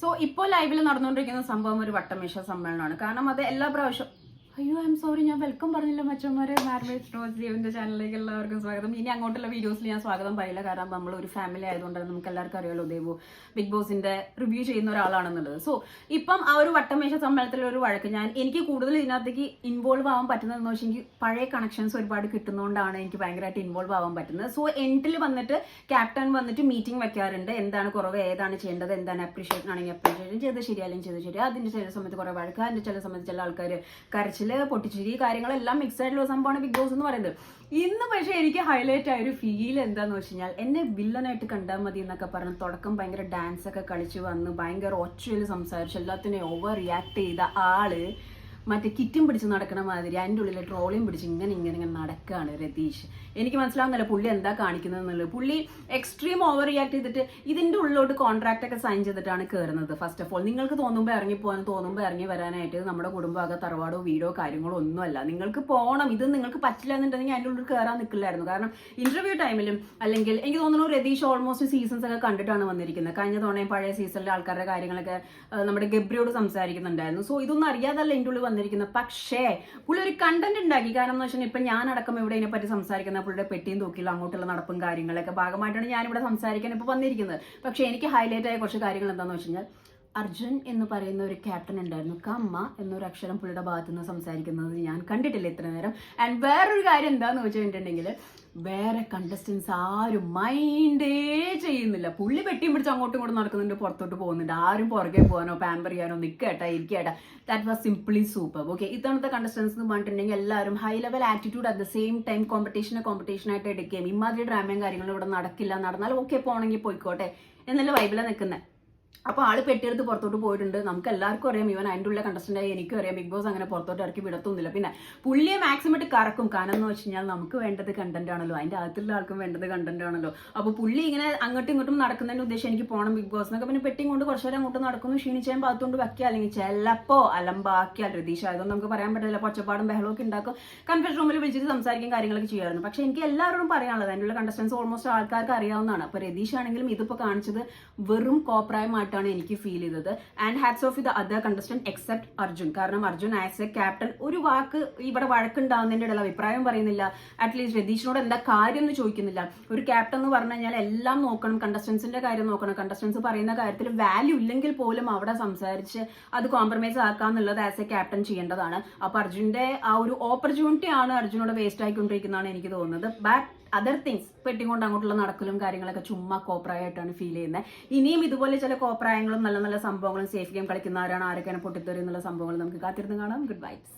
So ഇപ്പോൾ ലൈവിൽ നടന്നുകൊണ്ടിരിക്കുന്ന സംഭവം ഒരു വട്ടമേശ സമ്മേളനമാണ്. കാരണം അത് എല്ലാ പ്രാവശ്യം അയ്യോ ഐ എം സോറി ഞാൻ വെൽക്കം പറഞ്ഞില്ല മച്ചന്മാരെ. മാരേജ് റോസ് ദേവിന്റെ ചാനലിലേക്ക് എല്ലാവർക്കും സ്വാഗതം. ഇനി അങ്ങോട്ടുള്ള വീഡിയോസിൽ ഞാൻ സ്വാഗതം പറയില്ല. കാരണം നമ്മൾ ഒരു ഫാമിലി ആയതുകൊണ്ട് നമുക്ക് എല്ലാവർക്കും അറിയാലോ. ദേവു ബിഗ് ബോസിന്റെ റിവ്യൂ ചെയ്യുന്ന ഒരാളാണെന്നുള്ളത്. സോ ഇപ്പം ആ ഒരു വട്ടമേശ സമ്മേളനത്തിലെ ഒരു വഴക്ക് ഞാൻ എനിക്ക് കൂടുതൽ ഇതിനകത്തേക്ക് ഇൻവോൾവ് ആവാൻ പറ്റുന്നതെന്ന് വെച്ചാൽ എനിക്ക് പഴയ കണക്ഷൻസ് ഒരുപാട് കിട്ടുന്നതുകൊണ്ടാണ് എനിക്ക് ഭയങ്കരമായിട്ട് ഇൻവോൾവ് ആവാൻ പറ്റുന്നത്. സോ എൻഡിൽ വന്നിട്ട് ക്യാപ്റ്റൻ വന്നിട്ട് മീറ്റിംഗ് വെക്കാറുണ്ട്. എന്താണ് കുറവ്? ഏതാണ് ചെയ്യേണ്ടത്? എന്താണ് അപ്രീഷിയേഷൻ ആണെങ്കിൽ അപ്രീഷിയേഷൻ ചെയ്ത് ശരിയാലും ചെയ്ത് ശരി അതിന്റെ ചില സമയത്ത് കുറേ വഴക്ക് അതിന്റെ ചില സമയത്ത് ചില ആൾക്കാർ കരച്ചിൽ പൊട്ടിച്ചിരി കാര്യങ്ങളെല്ലാം മിക്സ് ആയിട്ടുള്ള സംഭവമാണ് ബിഗ് ബോസ് എന്ന് പറയുന്നത്. ഇന്ന് പക്ഷേ എനിക്ക് ഹൈലൈറ്റ് ആയ ഒരു ഫീൽ എന്താന്ന് വെച്ച് കഴിഞ്ഞാൽ എന്നെ വില്ലനായിട്ട് കണ്ടാൽ മതി എന്നൊക്കെ പറഞ്ഞ് തുടക്കം ഭയങ്കര ഡാൻസ് ഒക്കെ കളിച്ച് വന്ന് ഭയങ്കര ഒച്ചയിൽ സംസാരിച്ച് എല്ലാത്തിനെയും ഓവർ റിയാക്ട് ചെയ്ത ആൾ മറ്റേ കിറ്റും പിടിച്ച് നടക്കണ മാതിരി അതിന്റെ ഉള്ളിൽ ട്രോളിയും പിടിച്ച് ഇങ്ങനെ ഇങ്ങനെ ഇങ്ങനെ നടക്കുകയാണ് രതീഷ്. എനിക്ക് മനസ്സിലാവുന്നില്ല പുള്ളി എന്താ കാണിക്കുന്നത് എന്നുള്ളത് പുള്ളി എക്സ്ട്രീം ഓവർ റിയാക്ട് ചെയ്തിട്ട് ഇതിന്റെ ഉള്ളിലോട്ട് കോൺട്രാക്ട് ഒക്കെ സൈൻ ചെയ്തിട്ടാണ് കയറുന്നത് ഫസ്റ്റ് ഓഫ് ഓൾ നിങ്ങൾക്ക് തോന്നുമ്പോൾ ഇറങ്ങി പോകാൻ തോന്നുമ്പോൾ ഇറങ്ങി വരാനായിട്ട് നമ്മുടെ കുടുംബമൊക്കെ തറവാടോ വീടോ കാര്യങ്ങളോ ഒന്നുമല്ല. നിങ്ങൾക്ക് പോകണം ഇത് നിങ്ങൾക്ക് പറ്റില്ല എന്നുണ്ടെങ്കിൽ അതിന്റെ ഉള്ളിൽ കയറാൻ നിൽക്കില്ലായിരുന്നു. കാരണം ഇന്റർവ്യൂ ടൈമിലും അല്ലെങ്കിൽ എനിക്ക് തോന്നുന്നു രതീഷ് ഓൾമോസ്റ്റ് സീസൺസ് ഒക്കെ കണ്ടിട്ടാണ് വന്നിരിക്കുന്നത്. കഴിഞ്ഞ തവണയും പഴയ സീസണിലെ ആൾക്കാരുടെ കാര്യങ്ങളൊക്കെ നമ്മുടെ ഗബ്രിയോട് സംസാരിക്കുന്നുണ്ടായിരുന്നു. സോ ഇതൊന്നും അറിയാതല്ല എന്റെ ഉള്ളിൽ വന്നിരിക്കുന്നത് പക്ഷേ പുള്ളി ഒരു കണ്ടന്റ് ഉണ്ടാക്കി. കാരണം എന്ന് വെച്ചാൽ ഇപ്പം ഞാൻ അടക്കം ഇവിടെ ഇതിനെ പറ്റി സംസാരിക്കുന്ന പുള്ളിയുടെ പെട്ടിയും തൂക്കിയുള്ള അങ്ങോട്ടുള്ള നടപ്പും കാര്യങ്ങളൊക്കെ ഭാഗമായിട്ടാണ് ഞാനിവിടെ സംസാരിക്കാൻ ഇപ്പോൾ വന്നിരിക്കുന്നത്. പക്ഷേ എനിക്ക് ഹൈലൈറ്റ് ആയ കുറച്ച് കാര്യങ്ങൾ എന്താണെന്ന് വെച്ച് കഴിഞ്ഞാൽ അർജുൻ എന്ന് പറയുന്ന ഒരു ക്യാപ്റ്റൻ ഉണ്ടായിരുന്നു. കമ്മ എന്നൊരു അക്ഷരം പുള്ളിയുടെ ഭാഗത്തു നിന്ന് സംസാരിക്കുന്നത് ഞാൻ കണ്ടിട്ടില്ല ഇത്ര നേരം. ആൻഡ് വേറൊരു കാര്യം എന്താന്ന് വെച്ചിട്ടുണ്ടെങ്കിൽ വേറെ കണ്ടസ്റ്റൻസ് ആരും മൈൻഡേ ചെയ്യുന്നില്ല. പുള്ളി പെട്ടിയും പിടിച്ച് അങ്ങോട്ടും ഇങ്ങോട്ടും നടക്കുന്നുണ്ട് പുറത്തോട്ട് പോകുന്നുണ്ട്. ആരും പുറകെ പോകാനോ പാമ്പർ ചെയ്യാനോ നിൽക്കട്ടെ ഇരിക്കട്ടെ. That was simply super okay ഇത്തവണത്തെ കണ്ടസ്റ്റൻസ് എന്ന് പറഞ്ഞിട്ടുണ്ടെങ്കിൽ എല്ലാവരും high level attitude at the same time കോമ്പറ്റീഷനെ competition ആയിട്ട് എടുക്കുകയും ഇമാതിരി ഡ്രാമയും കാര്യങ്ങളും ഇവിടെ നടക്കില്ല നടന്നാലും ഓക്കെ പോകണമെങ്കിൽ പോയിക്കോട്ടെ എന്നുള്ള വൈബിലാണ് നിൽക്കുന്നത് അപ്പോൾ ആൾ പെട്ടിയെടുത്ത് പുറത്തോട്ട് പോയിട്ടുണ്ട്. നമുക്ക് എല്ലാവർക്കും അറിയാം. ഇവൻ അതിന്റെ ഉള്ള കണ്ടസ്റ്റന്റ് ആയി. എനിക്കും അറിയാം. ബിഗ് ബോസ് അങ്ങനെ പുറത്തോട്ട് ഇറക്കി വിടത്തൊന്നുമില്ല. പിന്നെ പുള്ളിയെ മാക്സിമം ഇട്ട് കറക്കും. കാരണം എന്ന് വെച്ച് കഴിഞ്ഞാൽ നമുക്ക് വേണ്ടത് കണ്ടന്റ് ആണല്ലോ. അതിന്റെ അകത്തുള്ള ആൾക്കും വേണ്ടത് കണ്ടന്റ് ആണല്ലോ. അപ്പോൾ പുള്ളി ഇങ്ങനെ അങ്ങോട്ടും ഇങ്ങോട്ടും നടക്കുന്നതിന്റെ ഉദ്ദേശം എനിക്ക് പോകണം ബിഗ് ബോസ് എന്നൊക്കെ. പിന്നെ പെട്ടിയും കൊണ്ട് കുറച്ചു നേരം അങ്ങോട്ട് നടക്കുന്നു. ക്ഷീണിച്ചാൽ ഭാഗത്തോണ്ട് വെക്കുക. അല്ലെങ്കിൽ ചിലപ്പോ അലമ്പാക്കിയാൽ രതീഷ് ആയതൊന്നും നമുക്ക് പറയാൻ പറ്റില്ല പൊച്ചപ്പാടും ബഹളമൊക്കെ ഉണ്ടാക്കും. കൺഫ്യൂഷൻ റൂമിൽ വിളിച്ചിട്ട് സംസാരിക്കും കാര്യങ്ങളൊക്കെ ചെയ്യാറുണ്ട്. പക്ഷെ എനിക്ക് എല്ലാവരോടും പറയാനുള്ളത് ഉള്ള കണ്ടസ്റ്റൻസ് ഓൾമോസ്റ്റ് ആൾക്കാർക്ക് അറിയാവുന്നതാണ്. അപ്പോൾ രതീഷ് ആണെങ്കിലും ഇതിപ്പോൾ കാണിച്ചത് വെറും കോപ്രായമായിട്ടാണ് എനിക്ക് ഫീൽ ചെയ്തത്. And hats off the other contestant except Arjun. കാരണം അർജുൻ ആസ് എ ക്യാപ്റ്റൻ ഒരു വാക്ക് ഇവിടെ വഴക്കുണ്ടാവുന്നതിന്റെ ഇടയിൽ അഭിപ്രായം പറയുന്നില്ല. അറ്റ്ലീസ്റ്റ് രതീഷിനോട് എന്താ കാര്യം എന്ന് ചോദിക്കുന്നില്ല. ഒരു ക്യാപ്റ്റൻ എന്ന് പറഞ്ഞു കഴിഞ്ഞാൽ എല്ലാം നോക്കണം കണ്ടസ്റ്റൻസിന്റെ കാര്യം നോക്കണം. കണ്ടസ്റ്റൻസ് പറയുന്ന കാര്യത്തിൽ വാല്യൂ ഇല്ലെങ്കിൽ പോലും അവിടെ സംസാരിച്ച് അത് കോംപ്രമൈസ് ആക്കാന്നുള്ളത് ആസ് എ ക്യാപ്റ്റൻ ചെയ്യേണ്ടതാണ്. അപ്പോൾ അർജുന്റെ ആ ഒരു ഓപ്പർച്യൂണിറ്റി ആണ് അർജുനോട് വേസ്റ്റ് ആയിക്കൊണ്ടിരിക്കുന്നതാണ് എനിക്ക് തോന്നുന്നത്. ബട്ട് അതർ തിങ്സ് പെട്ടിക്കൊണ്ട് അങ്ങോട്ടുള്ള നടക്കലും കാര്യങ്ങളൊക്കെ ചുമ്മാ കോപ്പറായിട്ടാണ് ഫീൽ ചെയ്യുന്നത്. ഇനിയും ഇതുപോലെ ചില കോപ്രായങ്ങളും നല്ല നല്ല സംഭവങ്ങളും സേഫ് ഗെയിം കളിക്കുന്നവരാണ്. ആരൊക്കെയാണ് പൊട്ടിത്തെറി എന്നുള്ള സംഭവങ്ങൾ നമുക്ക് കാത്തിരുന്ന് കാണാം. Good bytes